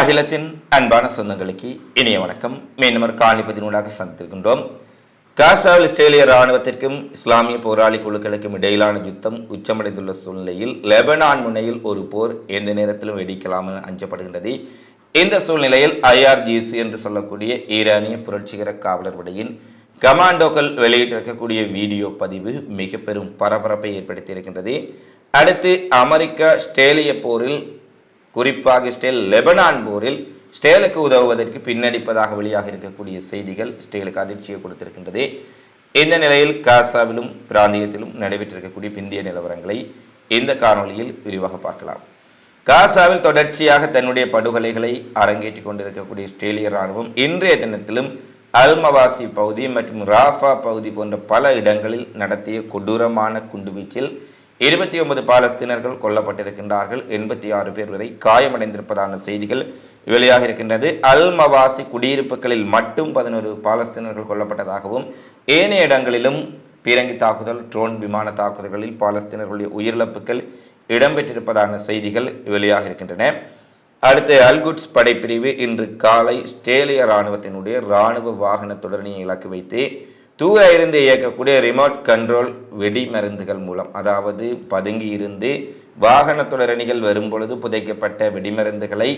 அகிலத்தின் அன்பான சொந்தங்களுக்கு இனிய வணக்கம். மீனவர் ஒரு காணிப்பதினூடாக சந்தித்திருக்கின்றோம். காசாவில் இஸ்ரேலிய இராணுவத்திற்கும் இஸ்லாமிய போராளி குழுக்களுக்கும் இடையிலான யுத்தம் உச்சமடைந்துள்ள சூழ்நிலையில் லெபனான் முனையில் ஒரு போர் எந்த நேரத்திலும் வெடிக்கலாம் என அஞ்சப்படுகின்றது. இந்த சூழ்நிலையில் ஐஆர்ஜிசி என்று சொல்லக்கூடிய ஈரானிய புரட்சிகர காவலர் படையின் கமாண்டோக்கள் வெளியிட்டிருக்கக்கூடிய வீடியோ பதிவு மிக பெரும் பரபரப்பை ஏற்படுத்தியிருக்கின்றது. அடுத்து அமெரிக்கா ஸ்டேலிய போரில் குறிப்பாக ஸ்டேல் லெபனான் போரில் ஸ்டேலுக்கு உதவுவதற்கு பின்னடிப்பதாக வெளியாக இருக்கக்கூடிய செய்திகள் ஸ்டேலுக்கு அதிர்ச்சியை கொடுத்திருக்கின்றது. இந்த நிலையில் காசாவிலும் பிராந்தியத்திலும் நடைபெற்றிருக்கக்கூடிய பிந்திய நிலவரங்களை இந்த காணொலியில் விரிவாக பார்க்கலாம். காசாவில் தொடர்ச்சியாக தன்னுடைய படுகொலைகளை அரங்கேற்றிக் கொண்டிருக்கக்கூடிய இஸ்ரேலிய ராணுவம் இன்றைய தினத்திலும் அல்மவாசி பகுதி மற்றும் ராஃபா பகுதி போன்ற பல இடங்களில் நடத்திய கொடூரமான குண்டுவீச்சில் இருபத்தி ஒன்பது பாலஸ்தீனர்கள் கொல்லப்பட்டிருக்கின்றார்கள். எண்பத்தி ஆறு பேர் வரை காயமடைந்திருப்பதான செய்திகள் வெளியாக இருக்கின்றது. அல் மவாசி குடியிருப்புகளில் மட்டும் பதினோரு பாலஸ்தீனர்கள் கொல்லப்பட்டதாகவும் ஏனைய இடங்களிலும் பீரங்கி தாக்குதல் ட்ரோன் விமான தாக்குதல்களில் பாலஸ்தீனர்களுடைய உயிரிழப்புகள் இடம்பெற்றிருப்பதான செய்திகள் வெளியாக இருக்கின்றன. அடுத்து அல்குட்ஸ் படைப்பிரிவு இன்று காலை ஸ்டேலிய இராணுவத்தினுடைய இராணுவ வாகன தொடரணியை இலக்கு வைத்து தூர இருந்து இயக்கக்கூடிய ரிமோட் கண்ட்ரோல் வெடி மருந்துகள் மூலம் அதாவது பதுங்கி இருந்து வாகன தொடரணிகள் வரும்பொழுது புதைக்கப்பட்ட வெடிமருந்துகளை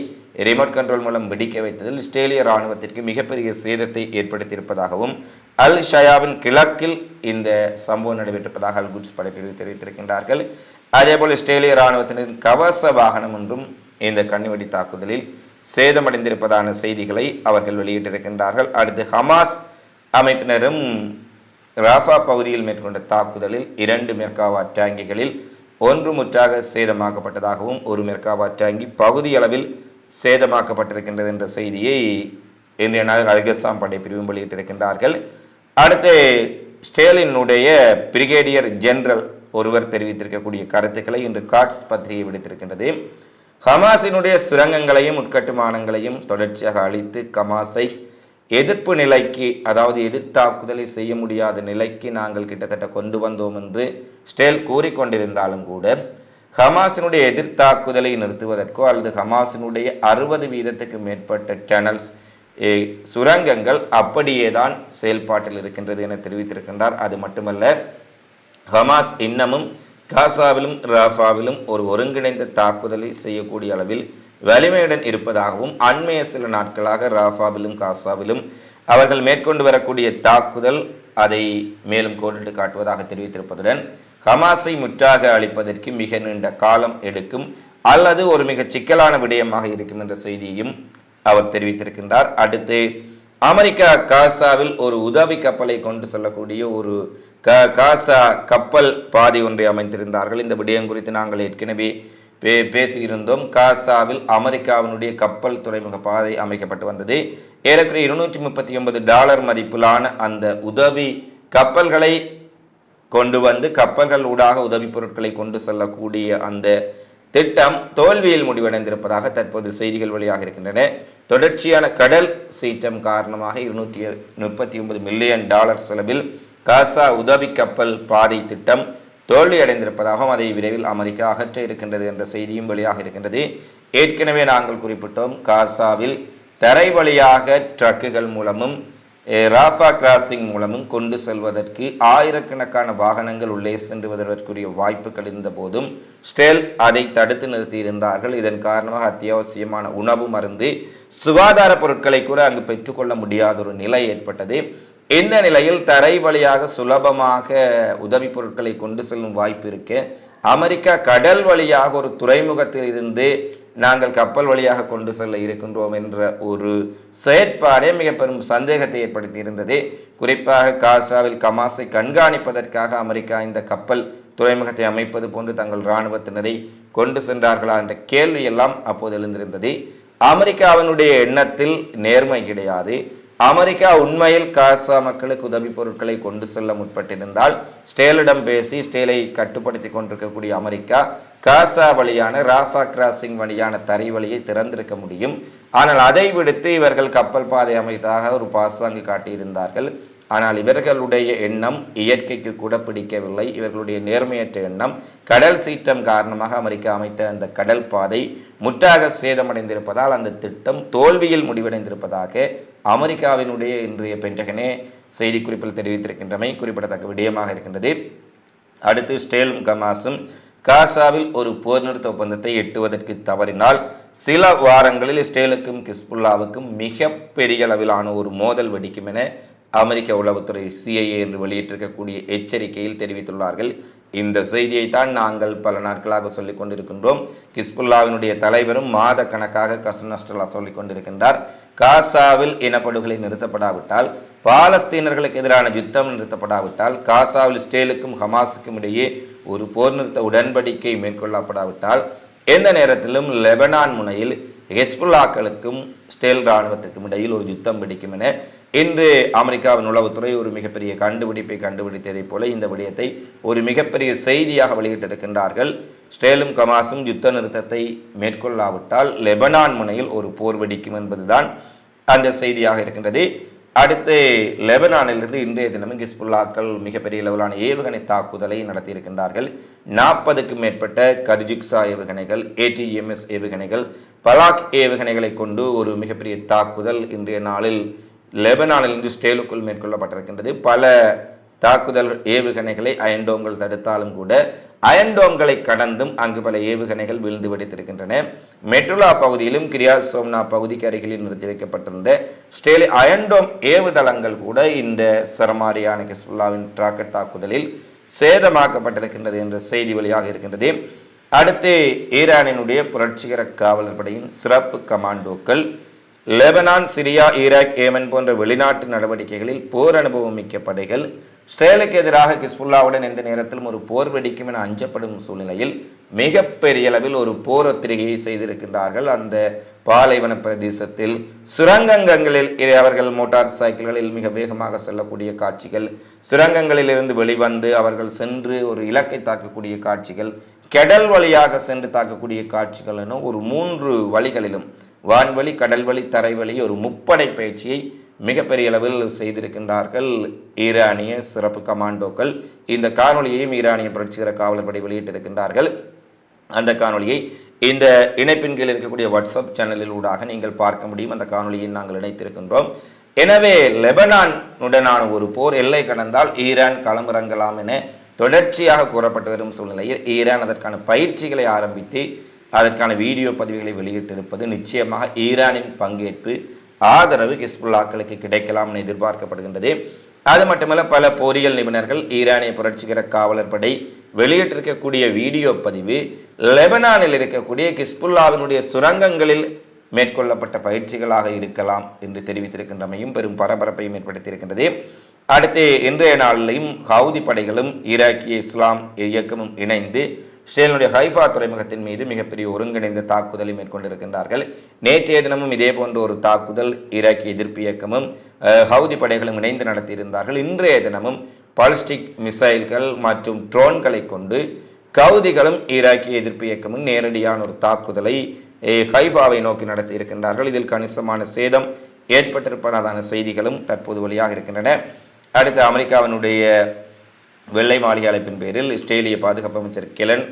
ரிமோட் கண்ட்ரோல் மூலம் வெடிக்க வைத்ததில் இஸ்ரேலிய இராணுவத்திற்கு மிகப்பெரிய சேதத்தை ஏற்படுத்தியிருப்பதாகவும் அல் ஷயாவின் கிழக்கில் இந்த சம்பவம் நடைபெற்றிருப்பதாக அல் குட்ஸ் படைப்பிரிவு தெரிவித்திருக்கின்றார்கள். அதேபோல் இஸ்ரேலிய இராணுவத்தினரின் கவச வாகனம் ஒன்றும் இந்த கண்ணிவெடி தாக்குதலில் சேதமடைந்திருப்பதான செய்திகளை அவர்கள் வெளியிட்டிருக்கின்றார்கள். அடுத்து ஹமாஸ் அமைப்பினரும் ராஃபா பகுதியில் மேற்கொண்ட தாக்குதலில் இரண்டு மெர்காவா டேங்கிகளில் ஒன்று முற்றாக சேதமாக்கப்பட்டதாகவும் ஒரு மெர்காவா டேங்கி பகுதியளவில் சேதமாக்கப்பட்டிருக்கின்றது என்ற செய்தியை இன்றைய நாள் அல்கசாம் படைப்பிரிவும் வெளியிட்டிருக்கின்றார்கள். அடுத்து ஸ்டேலினுடைய பிரிகேடியர் ஜெனரல் ஒருவர் தெரிவித்திருக்கக்கூடிய கருத்துக்களை இன்று காட்ஸ் பத்திரிகை விடுத்திருக்கின்றது. ஹமாஸினுடைய சுரங்கங்களையும் உட்கட்டுமானங்களையும் தொடர்ச்சியாக அழித்து கமாஸை எதிர்ப்பு நிலைக்கு அதாவது எதிர்த்தாக்குதலை செய்ய முடியாத நிலைக்கு நாங்கள் கிட்டத்தட்ட கொண்டு வந்தோம் என்று ஸ்டேல் கூறிக்கொண்டிருந்தாலும் கூட ஹமாஸினுடைய எதிர்த்தாக்குதலை நிறுத்துவதற்கோ அல்லது ஹமாஸினுடைய அறுபது வீதத்துக்கு மேற்பட்ட டனல்ஸ் சுரங்கங்கள் அப்படியே தான் செயல்பாட்டில் இருக்கின்றது என தெரிவித்திருக்கின்றார். அது மட்டுமல்ல ஹமாஸ் இன்னமும் காசாவிலும் ராஃபாவிலும் ஒரு ஒருங்கிணைந்த தாக்குதலை செய்யக்கூடிய அளவில் வலிமையுடன் இருப்பதாகவும் அண்மைய சில நாட்களாக ராஃபாவிலும் காசாவிலும் அவர்கள் மேற்கொண்டு வரக்கூடிய தாக்குதல் அதை மேலும் கோடிட்டு காட்டுவதாக தெரிவித்திருப்பதுடன் ஹமாஸை முற்றாக அளிப்பதற்கு மிக நீண்ட காலம் எடுக்கும் அல்லது ஒரு மிக சிக்கலான விடயமாக இருக்கும் என்ற செய்தியையும் அவர் தெரிவித்திருக்கின்றார். அடுத்து அமெரிக்கா காசாவில் ஒரு உதவி கப்பலை கொண்டு செல்லக்கூடிய ஒரு க காசா கப்பல் பாதை ஒன்றை அமைந்திருந்தார்கள் இந்த விடயம் குறித்து நாங்கள் ஏற்கனவே பே பேசியிருந்தோம். காசாவில் அமெரிக்காவினுடைய கப்பல் துறைமுக பாதை அமைக்கப்பட்டு வந்தது. ஏறக்குறைய இருநூற்றி முப்பத்தி ஒன்பது டாலர் மதிப்பிலான அந்த உதவி கப்பல்களை கொண்டு வந்து கப்பல்கள் ஊடாக உதவி பொருட்களை கொண்டு செல்லக்கூடிய அந்த திட்டம் தோல்வியில் முடிவடைந்திருப்பதாக தற்போது செய்திகள் வெளியாக இருக்கின்றன. தொடர்ச்சியான கடல் சீற்றம் காரணமாக இருநூற்றி முப்பத்தி ஒன்பது மில்லியன் டாலர் செலவில் காசா உதவி கப்பல் பாதை திட்டம் தோல்வியடைந்திருப்பதாகவும் அதை விரைவில் அமெரிக்கா அகற்ற இருக்கின்றது என்ற செய்தியும் வெளியாக இருக்கின்றது. ஏற்கனவே நாங்கள் குறிப்பிட்டோம் காசாவில் தரை வழியாக ட்ரக்குகள் மூலமும் ராஃபா கிராசிங் மூலமும் கொண்டு செல்வதற்கு ஆயிரக்கணக்கான வாகனங்கள் உள்ளே சென்று வருவதற்குரிய வாய்ப்புகள் இருந்த போதும் ஸ்டேல் அதை தடுத்து நிறுத்தியிருந்தார்கள். இதன் காரணமாக அத்தியாவசியமான உணவு மருந்து சுகாதார பொருட்களை கூட அங்கு பெற்றுக்கொள்ள முடியாத ஒரு நிலை ஏற்பட்டது. இந்த நிலையில் தரை வழியாக சுலபமாக உதவி பொருட்களை கொண்டு செல்லும் வாய்ப்பு இருக்கு? அமெரிக்கா கடல் வழியாக ஒரு துறைமுகத்தில் இருந்து நாங்கள் கப்பல் வழியாக கொண்டு செல்ல இருக்கின்றோம் என்ற ஒரு செயற்பாடே மிக பெரும் சந்தேகத்தை ஏற்படுத்தி இருந்தது குறிப்பாக காசாவில் கமாஸை கண்காணிப்பதற்காக அமெரிக்கா இந்த கப்பல் துறைமுகத்தை அமைப்பது போன்று தங்கள் இராணுவத்தினரை கொண்டு சென்றார்களா என்ற கேள்வி எல்லாம் அப்போது எழுந்திருந்தது. அமெரிக்காவினுடைய எண்ணத்தில் நேர்மை கிடையாது. அமெரிக்கா உண்மையில் காசா மக்களுக்கு உதவி பொருட்களை கொண்டு செல்ல முற்பட்டிருந்தால் ஸ்டேலிடம் பேசி ஸ்டேலை கட்டுப்படுத்தி கொண்டிருக்கக்கூடிய அமெரிக்கா காசா வழியான ராஃபா கிராசிங் வழியான தரை வழியை திறந்திருக்க முடியும். ஆனால் அதை விடுத்து இவர்கள் கப்பல் பாதை அமைத்ததாக ஒரு பாசாங்கு காட்டியிருந்தார்கள். ஆனால் இவர்களுடைய எண்ணம் இயற்கைக்கு கூட பிடிக்கவில்லை. இவர்களுடைய நேர்மையற்ற எண்ணம் கடல் சீற்றம் காரணமாக அமெரிக்கா அமைத்த அந்த கடல் பாதை முற்றாக சேதமடைந்திருப்பதால் அந்த திட்டம் தோல்வியில் முடிவடைந்திருப்பதாக அமெரிக்காவினுடைய இன்றைய பென்டகனே செய்திக்குறிப்பில் தெரிவித்திருக்கின்றமை குறிப்பிடத்தக்க விடயமாக இருக்கின்றது. அடுத்து ஸ்டேல் கமாஸும் காசாவில் ஒரு போர் நிறுத்த ஒப்பந்தத்தை எட்டுவதற்கு தவறினால் சில வாரங்களில் ஸ்டேலுக்கும் கிஸ்புல்லாவுக்கும் மிக பெரிய அளவிலான ஒரு மோதல் வெடிக்கும் என அமெரிக்க உளவுத்துறை சிஐஏ என்று வெளியிட்டிருக்கக்கூடிய எச்சரிக்கையில் தெரிவித்துள்ளார்கள். இந்த செய்தியை தான் நாங்கள் பல நாட்களாக சொல்லிக் கொண்டிருக்கின்றோம். கிஸ்புல்லாவினுடைய தலைவரும் மாத கணக்காக கசன் சொல்லிக் கொண்டிருக்கின்றார். காசாவில் இனப்படுகொலை நிறுத்தப்படாவிட்டால் பாலஸ்தீனர்களுக்கு எதிரான யுத்தம் நிறுத்தப்படாவிட்டால் காசாவில் ஸ்டேலுக்கும் ஹமாஸுக்கும் இடையே ஒரு போர் நிறுத்த உடன்படிக்கை மேற்கொள்ளப்படாவிட்டால் எந்த நேரத்திலும் லெபனான் முனையில் ஹெஸ்புல்லாக்களுக்கும் ஸ்டேல் இராணுவத்திற்கும் இடையில் ஒரு யுத்தம் பிடிக்கும் என இன்று அமெரிக்காவின் உளவுத்துறை ஒரு மிகப்பெரிய கண்டுபிடிப்பை கண்டுபிடித்ததைப் போல இந்த விடயத்தை ஒரு மிகப்பெரிய செய்தியாக வெளியிட்டிருக்கின்றார்கள். ஸ்டேலும் கமாஸும் யுத்த நிறுத்தத்தை மேற்கொள்ளாவிட்டால் லெபனான் முனையில் ஒரு போர் வெடிக்கும் என்பதுதான் அந்த செய்தியாக இருக்கின்றது. அடுத்து லெபனானிலிருந்து இன்றைய தினமும் ஹிஸ்புல்லாக்கள் மிகப்பெரிய அளவிலான ஏவுகணை தாக்குதலை நடத்தியிருக்கின்றார்கள். நாற்பதுக்கும் மேற்பட்ட கர்ஜிக்ஸா ஏவுகணைகள் ஏடிஎம்எஸ் ஏவுகணைகள் பலாக் ஏவுகணைகளை கொண்டு ஒரு மிகப்பெரிய தாக்குதல் இன்றைய நாளில் லெபனானிலிருந்து ஸ்டேலுக்குள் மேற்கொள்ளப்பட்டிருக்கின்றது. பல தாக்குதல் ஏவுகணைகளை அயன்டோம்கள் தடுத்தாலும் கூட அயன்டோம்களை கடந்தும் அங்கு பல ஏவுகணைகள் விழுந்து வெடித்திருக்கின்றன. மெட்ருலா பகுதியிலும் கிரியா சோம்னா பகுதிக்கு அருகில் நிறுத்தி வைக்கப்பட்டிருந்த ஸ்டேலி அயன்டோம் ஏவுதளங்கள் கூட இந்த சரமாரியான கிஸ்புல்லாவின் ராக்கெட் தாக்குதலில் சேதமாக்கப்பட்டிருக்கின்றது என்ற செய்தி வழியாக இருக்கின்றது. அடுத்து ஈரானினுடைய புரட்சிகர காவலர் படையின் சிறப்பு கமாண்டோக்கள் லெபனான் சிரியா ஈராக் ஏமன் போன்ற வெளிநாட்டு நடவடிக்கைகளில் போர் அனுபவம் மிக்க படைகள் இஸ்ரேலுக்கு எதிராக கிஸ்புல்லாவுடன் எந்த நேரத்திலும் ஒரு போர் வெடிக்கும் என அஞ்சப்படும் சூழ்நிலையில் மிகப்பெரிய அளவில் ஒரு போர் ஒத்திரிகையை செய்திருக்கின்றார்கள். அந்த பாலைவன பிரதேசத்தில் சுரங்கங்களில் அவர்கள் மோட்டார் சைக்கிள்களில் மிக வேகமாக செல்லக்கூடிய காட்சிகள் சுரங்கங்களில் இருந்து வெளிவந்து அவர்கள் சென்று ஒரு இலக்கை தாக்கக்கூடிய காட்சிகள் கெடல் வழியாக சென்று தாக்கக்கூடிய காட்சிகள் என ஒரு மூன்று வழிகளிலும் வான்வழி கடல்வழி தரைவழி ஒரு முப்படை பயிற்சியை மிகப்பெரிய அளவில் செய்திருக்கின்றார்கள் ஈரானிய சிறப்பு கமாண்டோக்கள். இந்த காணொலியையும் ஈரானிய புரட்சிகர காவலர்படை வெளியிட்டிருக்கின்றார்கள். அந்த காணொலியை இந்த இணைப்பின் கீழ் இருக்கக்கூடிய வாட்ஸ்அப் சேனலில் ஊடாக நீங்கள் பார்க்க முடியும். அந்த காணொலியை நாங்கள் இணைத்திருக்கின்றோம். எனவே லெபனானுடனான ஒரு போர் எல்லை கடந்தால் ஈரான் களமிறங்கலாம் என தொடர்ச்சியாக கூறப்பட்டு வரும் சூழ்நிலையில் ஈரான் அதற்கான பயிற்சிகளை ஆரம்பித்து அதற்கான வீடியோ பதிவுகளை வெளியிட்டிருப்பது நிச்சயமாக ஈரானின் பங்கேற்பு ஆதரவு ஹிஸ்புல்லாக்களுக்கு கிடைக்கலாம் என எதிர்பார்க்கப்படுகின்றது. அது மட்டுமல்ல பல போரியல் நிபுணர்கள் ஈரானிய புரட்சிகர காவலர் படை வெளியிட்டிருக்கக்கூடிய வீடியோ பதிவு லெபனானில் இருக்கக்கூடிய கிஸ்புல்லாவினுடைய சுரங்கங்களில் மேற்கொள்ளப்பட்ட பயிற்சிகளாக இருக்கலாம் என்று தெரிவித்திருக்கின்றமையும் பெரும் பரபரப்பையும் ஏற்படுத்தியிருக்கின்றது. அடுத்து இன்றைய நாளிலையும் ஹவுதி படைகளும் ஈராக்கிய இஸ்லாம் இயக்கமும் இணைந்து இஸ்ரேலுடைய ஹைஃபா துறைமுகத்தின் மீது மிகப்பெரிய ஒருங்கிணைந்த தாக்குதலை மேற்கொண்டிருக்கின்றார்கள். நேற்றைய தினமும் இதே போன்ற ஒரு தாக்குதல் ஈராக்கிய எதிர்ப்பு இயக்கமும் ஹவுதி படைகளும் இணைந்து நடத்தியிருந்தார்கள். இன்றைய தினமும் பாலிஸ்டிக் மிசைல்கள் மற்றும் ட்ரோன்களை கொண்டு கவுதிகளும் ஈராக்கிய எதிர்ப்பு இயக்கமும் நேரடியான ஒரு தாக்குதலை ஹைஃபாவை நோக்கி நடத்தி இருக்கின்றார்கள் இதில் கணிசமான சேதம் ஏற்பட்டிருப்பதான செய்திகளும் தற்போது வழியாக இருக்கின்றன அடுத்து அமெரிக்காவினுடைய வெள்ளை மாளிகை அழைப்பின் பேரில் இஸ்ரேலிய பாதுகாப்பு அமைச்சர் கிலன்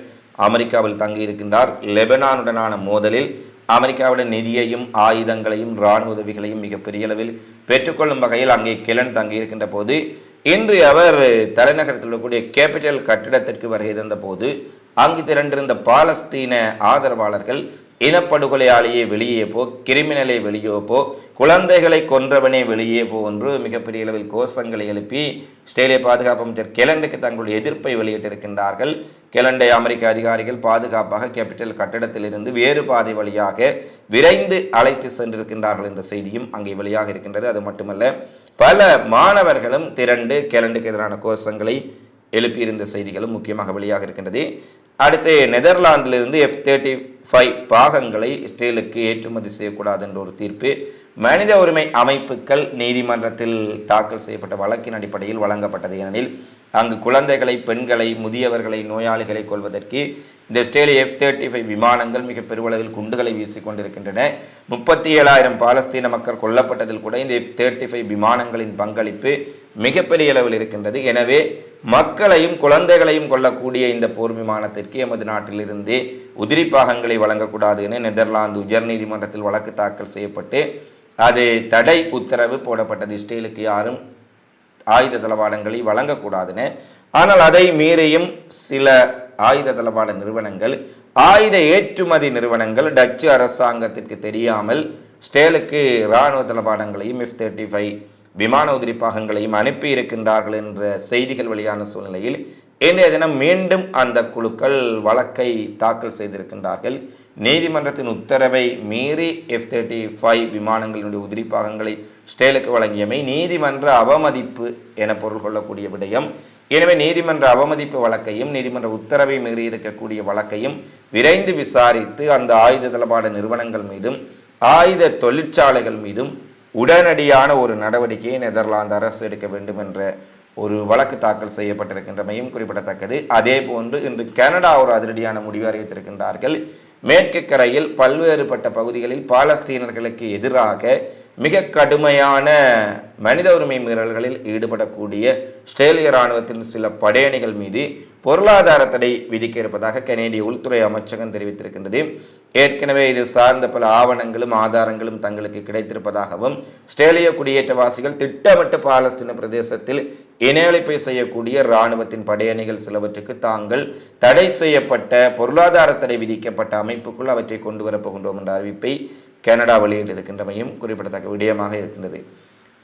அமெரிக்காவில் தங்கியிருக்கின்றார். லெபனானுடனான மோதலில் அமெரிக்காவுடன் நிதியையும் ஆயுதங்களையும் இராணுவ உதவிகளையும் மிகப்பெரிய அளவில் பெற்றுக்கொள்ளும் வகையில் அங்கே கிளன் தங்கியிருக்கின்ற போது இன்று அவர் தலைநகரத்தில் இருக்கக்கூடிய கேபிட்டல் கட்டிடத்திற்கு வருகை தந்த போது அங்கு திரண்டிருந்த பாலஸ்தீன ஆதரவாளர்கள் இனப்படுகொலையாளியே வெளியே போ கிரிமினலை வெளியே போ குழந்தைகளை கொன்றவனே வெளியே போ என்று மிகப்பெரிய அளவில் கோஷங்களை எழுப்பி இஸ்ரேலிய பாதுகாப்பு அமைச்சர் கெலண்டுக்கு தங்களுடைய எதிர்ப்பை வெளியிட்டிருக்கின்றார்கள். கெலண்டை அமெரிக்க அதிகாரிகள் பாதுகாப்பாக கேபிட்டல் கட்டிடத்திலிருந்து வேறு பாதை வழியாக விரைந்து அழைத்து சென்றிருக்கின்றார்கள் என்ற செய்தியும் அங்கே வெளியாக இருக்கின்றது. அது மட்டுமல்ல பல மாணவர்களும் திரண்டு கெலண்டுக்கு எதிரான கோஷங்களை எழுப்பியிருந்த செய்திகளும் முக்கியமாக வெளியாக இருக்கின்றது. அடுத்து நெதர்லாந்திலிருந்து எஃப் தேர்ட்டி ஃபைவ் பாகங்களை இஸ்ரேலுக்கு ஏற்றுமதி செய்யக்கூடாது என்ற ஒரு தீர்ப்பு மனித உரிமை அமைப்புகள் நீதிமன்றத்தில் தாக்கல் செய்யப்பட்ட வழக்கின் அடிப்படையில் வழங்கப்பட்டது. ஏனெனில் அங்கு குழந்தைகளை பெண்களை முதியவர்களை நோயாளிகளை கொள்வதற்கு இந்த இஸ்ரேலிய எஃப் தேர்ட்டி ஃபைவ் விமானங்கள் மிக பெருவளவில் குண்டுகளை வீசிக்கொண்டிருக்கின்றன முப்பத்தி ஏழாயிரம் பாலஸ்தீன மக்கள் கொல்லப்பட்டதில் கூட இந்த எஃப் தேர்ட்டி ஃபைவ் விமானங்களின் பங்களிப்பு மிகப்பெரிய அளவில் இருக்கின்றது. எனவே மக்களையும் குழந்தைகளையும் கொள்ளக்கூடிய இந்த போர் விமானத்திற்கு எமது நாட்டிலிருந்து உதிரி பாகங்களை வழங்கக்கூடாது என நெதர்லாந்து உயர்நீதிமன்றத்தில் வழக்கு தாக்கல் செய்யப்பட்டு அது தடை உத்தரவு போடப்பட்டது. இஸ்ரேலுக்கு யாரும் ஆயுத தளவாடங்களை வழங்கக்கூடாதுன்னு. ஆனால் அதை மீறியும் சில ஆயுத தளவாட நிறுவனங்கள் ஆயுத ஏற்றுமதி நிறுவனங்கள் டச்சு அரசாங்கத்திற்கு தெரியாமல் ஸ்டேலுக்கு இராணுவ தளபாடங்களையும் எஃப் தேர்ட்டி ஃபைவ் விமான உதிரி பாகங்களையும் அனுப்பி இருக்கின்றார்கள் என்ற செய்திகள் வெளியான சூழ்நிலையில் இன்றைய தினம் மீண்டும் அந்த குழுக்கள் வழக்கை தாக்கல் செய்திருக்கின்றார்கள். நீதிமன்றத்தின் உத்தரவை மீறி எஃப் தேர்ட்டி ஃபைவ் விமானங்களினுடைய உதிரி பாகங்களை ஸ்டேலுக்கு வழங்கியமை நீதிமன்ற அவமதிப்பு என பொருள் கொள்ளக்கூடிய விடயம். எனவே நீதிமன்ற அவமதிப்பு வழக்கையும் நீதிமன்ற உத்தரவை மீறி இருக்கக்கூடிய வழக்கையும் விரைந்து விசாரித்து அந்த ஆயுத தளபாட நிறுவனங்கள் மீதும் ஆயுத தொழிற்சாலைகள் மீதும் உடனடியான ஒரு நடவடிக்கையை நெதர்லாந்து அரசு எடுக்க வேண்டும் என்ற ஒரு வழக்கு தாக்கல் செய்யப்பட்டிருக்கின்றமையும் குறிப்பிடத்தக்கது. அதே போன்று இன்று கனடா ஒரு அதிரடியான முடிவு அறிவித்திருக்கின்றார்கள். மேற்கு கரையில் பல்வேறுபட்ட பகுதிகளில் பாலஸ்தீனர்களுக்கு எதிராக மிக கடுமையான மனித உரிமை மீறல்களில் ஈடுபடக்கூடிய ஆஸ்திரேலிய இராணுவத்தின் சில படையணிகள் மீது பொருளாதார தடை விதிக்க இருப்பதாக கனேடிய உள்துறை அமைச்சகம் தெரிவித்திருக்கின்றது. ஏற்கனவே இது சார்ந்த பல ஆவணங்களும் ஆதாரங்களும் தங்களுக்கு கிடைத்திருப்பதாகவும் ஆஸ்திரேலிய குடியேற்றவாசிகள் திட்டமிட்டு பாலஸ்தீன பிரதேசத்தில் இணையளிப்பை செய்யக்கூடிய இராணுவத்தின் படையணிகள் சிலவற்றுக்கு தாங்கள் தடை செய்யப்பட்ட பொருளாதார தடை விதிக்கப்பட்ட அமைப்புக்குள் அவற்றை கொண்டு வரப்போகின்றோம் என்ற அறிவிப்பை கனடா வெளியிட்டிருக்கின்றமையும் குறிப்பிடத்தக்க விடயமாக இருக்கின்றது.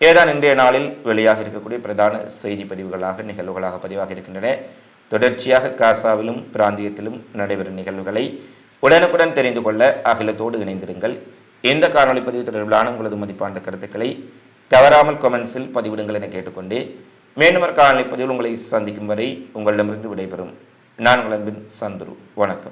ஏதான் இன்றைய நாளில் வெளியாக இருக்கக்கூடிய பிரதான செய்தி பதிவுகளாக நிகழ்வுகளாக பதிவாக இருக்கின்றன. தொடர்ச்சியாக காசாவிலும் பிராந்தியத்திலும் நடைபெறும் நிகழ்வுகளை உடனுக்குடன் தெரிந்து கொள்ள அகிலத்தோடு இணைந்திருங்கள். இந்த காணொலி பதிவு தொடர்பிலான உங்களது மதிப்பான கருத்துக்களை தவறாமல் கமெண்ட்ஸில் பதிவிடுங்கள் என கேட்டுக்கொண்டு மேலும் ஒரு காணொலி பதிவில் உங்களை சந்திக்கும் வரை உங்களிடமிருந்து விடைபெறும். நான் உங்கள் அன்பின் சந்துரு. வணக்கம்.